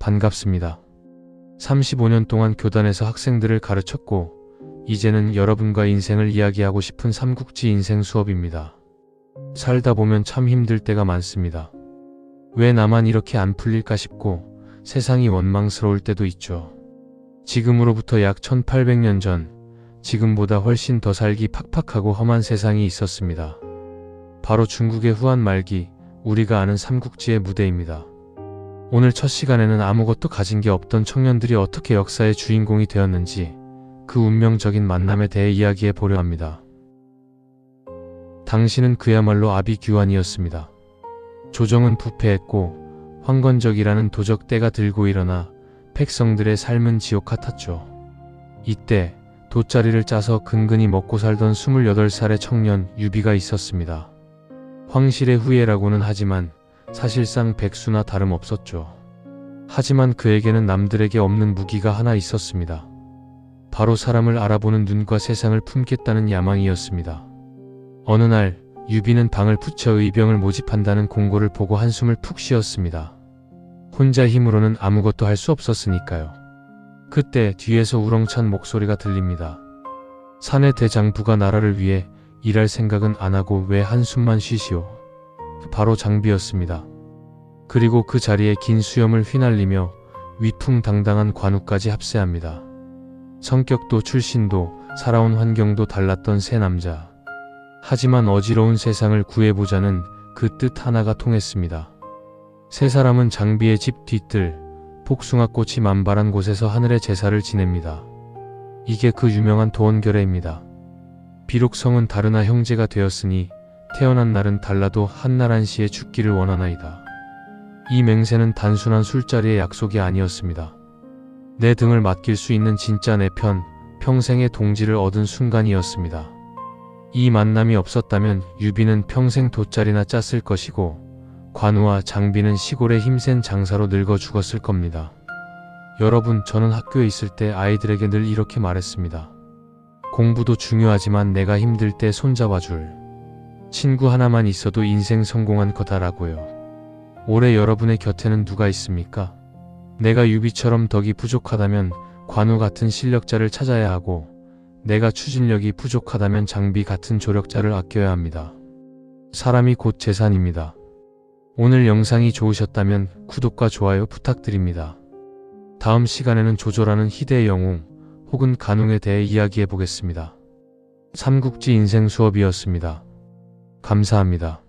반갑습니다. 35년 동안 교단에서 학생들을 가르쳤고, 이제는 여러분과 인생을 이야기하고 싶은 삼국지 인생 수업입니다. 살다 보면 참 힘들 때가 많습니다. 왜 나만 이렇게 안 풀릴까 싶고, 세상이 원망스러울 때도 있죠. 지금으로부터 약 1800년 전, 지금보다 훨씬 더 살기 팍팍하고 험한 세상이 있었습니다. 바로 중국의 후한 말기, 우리가 아는 삼국지의 무대입니다. 오늘 첫 시간에는 아무것도 가진 게 없던 청년들이 어떻게 역사의 주인공이 되었는지 그 운명적인 만남에 대해 이야기해 보려 합니다. 당신은 그야말로 아비규환이었습니다. 조정은 부패했고 황건적이라는 도적 때가 들고 일어나 백성들의 삶은 지옥 같았죠. 이때 돗자리를 짜서 근근히 먹고 살던 28살의 청년 유비가 있었습니다. 황실의 후예라고는 하지만 사실상 백수나 다름없었죠. 하지만 그에게는 남들에게 없는 무기가 하나 있었습니다. 바로 사람을 알아보는 눈과 세상을 품겠다는 야망이었습니다. 어느 날 유비는 방을 붙여 의병을 모집한다는 공고를 보고 한숨을 푹 쉬었습니다. 혼자 힘으로는 아무것도 할 수 없었으니까요. 그때 뒤에서 우렁찬 목소리가 들립니다. 사내 대장부가 나라를 위해 일할 생각은 안 하고 왜 한숨만 쉬시오. 바로 장비였습니다. 그리고 그 자리에 긴 수염을 휘날리며 위풍당당한 관우까지 합세합니다. 성격도 출신도 살아온 환경도 달랐던 세 남자. 하지만 어지러운 세상을 구해보자는 그 뜻 하나가 통했습니다. 세 사람은 장비의 집 뒤뜰, 복숭아꽃이 만발한 곳에서 하늘의 제사를 지냅니다. 이게 그 유명한 도원결례입니다. 비록 성은 다르나 형제가 되었으니 태어난 날은 달라도 한날 한시에 죽기를 원하나이다. 이 맹세는 단순한 술자리의 약속이 아니었습니다. 내 등을 맡길 수 있는 진짜 내 편, 평생의 동지를 얻은 순간이었습니다. 이 만남이 없었다면 유비는 평생 돗자리나 짰을 것이고 관우와 장비는 시골의 힘센 장사로 늙어 죽었을 겁니다. 여러분, 저는 학교에 있을 때 아이들에게 늘 이렇게 말했습니다. 공부도 중요하지만 내가 힘들 때 손잡아줄 친구 하나만 있어도 인생 성공한 거다라고요. 올해 여러분의 곁에는 누가 있습니까? 내가 유비처럼 덕이 부족하다면 관우 같은 실력자를 찾아야 하고 내가 추진력이 부족하다면 장비 같은 조력자를 아껴야 합니다. 사람이 곧 재산입니다. 오늘 영상이 좋으셨다면 구독과 좋아요 부탁드립니다. 다음 시간에는 조조라는 희대의 영웅 혹은 간웅에 대해 이야기해 보겠습니다. 삼국지 인생 수업이었습니다. 감사합니다.